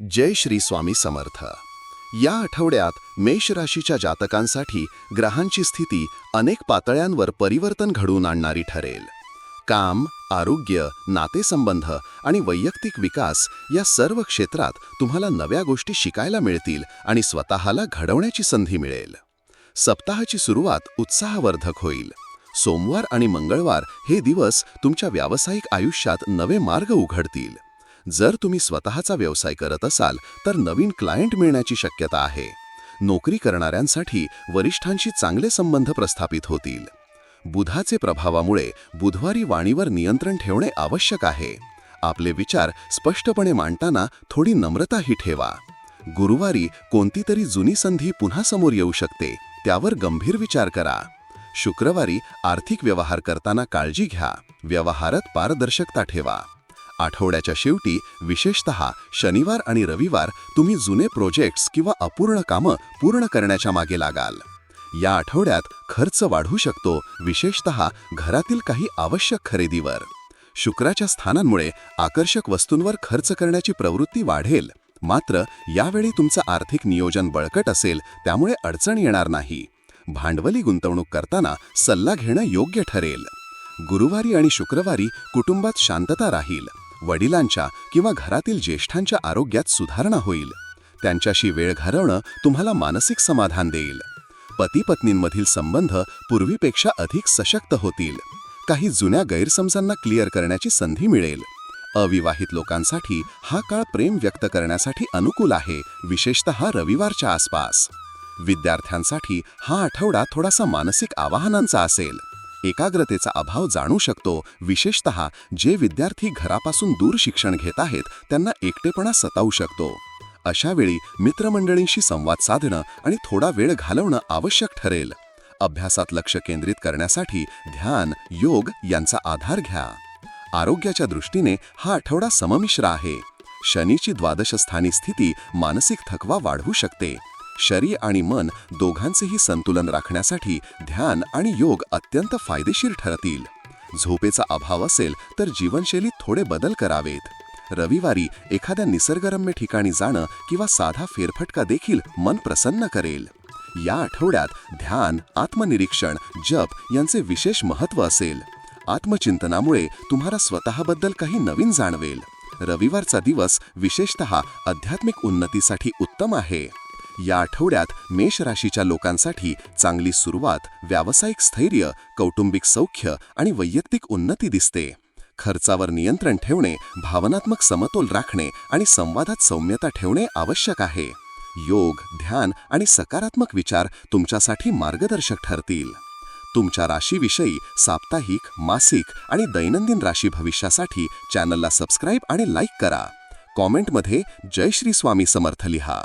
जय श्री स्वामी समर्थ. या आठवड्यात मेष राशीच्या जातकांसाठी ग्रहांची स्थिती अनेक पातळ्यांवर परिवर्तन घडवून आणणारी ठरेल. काम आरोग्य नातेसंबंध आणि वैयक्तिक विकास या सर्व क्षेत्रात तुम्हाला नव्या गोष्टी शिकायला मिळतील आणि स्वतःला घडवण्याची संधी मिळेल. सप्ताहाची सुरुवात उत्साहवर्धक होईल. सोमवार आणि मंगळवार हे दिवस तुमच्या व्यावसायिक आयुष्यात नवे मार्ग उघडतील. जर तुम्ही स्वतःचा व्यवसाय करत असाल तर नवीन क्लायंट मिळण्याची शक्यता आहे. नोकरी करणाऱ्यांसाठी वरिष्ठांशी चांगले संबंध प्रस्थापित होतील. बुधाचे प्रभावामुळे बुधवारी वाणीवर नियंत्रण ठेवणे आवश्यक आहे. आपले विचार स्पष्टपणे मांडताना थोडी नम्रताही ठेवा. गुरुवारी कोणती तरी जुनी संधी पुन्हा समोर येऊ शकते त्यावर गंभीर विचार करा. शुक्रवारी आर्थिक व्यवहार करताना काळजी घ्या. व्यवहारात पारदर्शकता ठेवा. आठवड्याच्या शेवटी विशेषत शनिवार आणि रविवार तुम्ही जुने प्रोजेक्ट्स किंवा अपूर्ण कामं पूर्ण करण्याच्या मागे लागाल. या आठवड्यात खर्च वाढू शकतो विशेषत घरातील काही आवश्यक खरेदीवर. शुक्राच्या स्थानांमुळे आकर्षक वस्तूंवर खर्च करण्याची प्रवृत्ती वाढेल. मात्र यावेळी तुमचं आर्थिक नियोजन बळकट असेल त्यामुळे अडचण येणार नाही. भांडवली गुंतवणूक करताना सल्ला घेणं योग्य ठरेल. गुरुवारी आणि शुक्रवारी कुटुंबात शांतता राहील. वडिलांच्या किंवा घरातील ज्येष्ठांच्या आरोग्यात सुधारणा होईल. त्यांच्याशी वेळ घालवणं तुम्हाला मानसिक समाधान देईल. पती पत्नींमधील संबंध पूर्वीपेक्षा अधिक सशक्त होतील. काही जुन्या गैरसमजांना क्लिअर करण्याची संधी मिळेल. अविवाहित लोकांसाठी हा काळ प्रेम व्यक्त करण्यासाठी अनुकूल आहे विशेषतः रविवारच्या आसपास. विद्यार्थ्यांसाठी हा आठवडा थोडासा मानसिक आवाहनांचा असेल. एकाग्रतेचा अभाव जाणू शकतो. विशेषत जे विद्यार्थी घरापासून दूर शिक्षण घेत आहेत त्यांना एकटेपणा सतावू शकतो. अशा वेळी मित्रमंडळींशी संवाद साधणं आणि थोडा वेळ घालवणं आवश्यक ठरेल. अभ्यासात लक्ष केंद्रित करण्यासाठी ध्यान योग यांचा आधार घ्या. आरोग्याच्या दृष्टीने हा आठवडा सममिश्र आहे. शनीची द्वादशस्थानी स्थिती मानसिक थकवा वाढवू शकते. शरीर आणि मन दोघांचेही संतुलन राखण्यासाठी ध्यान आणि योग अत्यंत फायदेशीर ठरतील. झोपेचा अभाव असेल तर जीवनशैलीत थोडे बदल करावेत. रविवारी एखाद्या निसर्गरम्य ठिकाणी जाणं किंवा साधा फेरफटका देखील मन प्रसन्न करेल. या आठवड्यात ध्यान आत्मनिरीक्षण जप यांचे विशेष महत्त्व असेल. आत्मचिंतनामुळे तुम्हाला स्वतःबद्दल काही नवीन जाणवेल. रविवारचा दिवस विशेषतः आध्यात्मिक उन्नतीसाठी उत्तम आहे. या आठवड्यात मेष राशीच्या लोकांसाठी चांगली सुरुवात व्यावसायिक स्थैर्य कौटुंबिक सौख्य आणि वैयक्तिक उन्नती दिसते. खर्चावर नियंत्रण ठेवणे भावनात्मक समतोल राखणे आणि संवादात सौम्यता ठेवणे आवश्यक आहे. योग ध्यान आणि सकारात्मक विचार तुमच्यासाठी मार्गदर्शक ठरतील. तुमच्या राशीविषयी साप्ताहिक मासिक आणि दैनंदिन राशी भविष्यासाठी चॅनलला सबस्क्राईब आणि लाईक करा. कॉमेंटमध्ये जय श्री स्वामी समर्थ लिहा.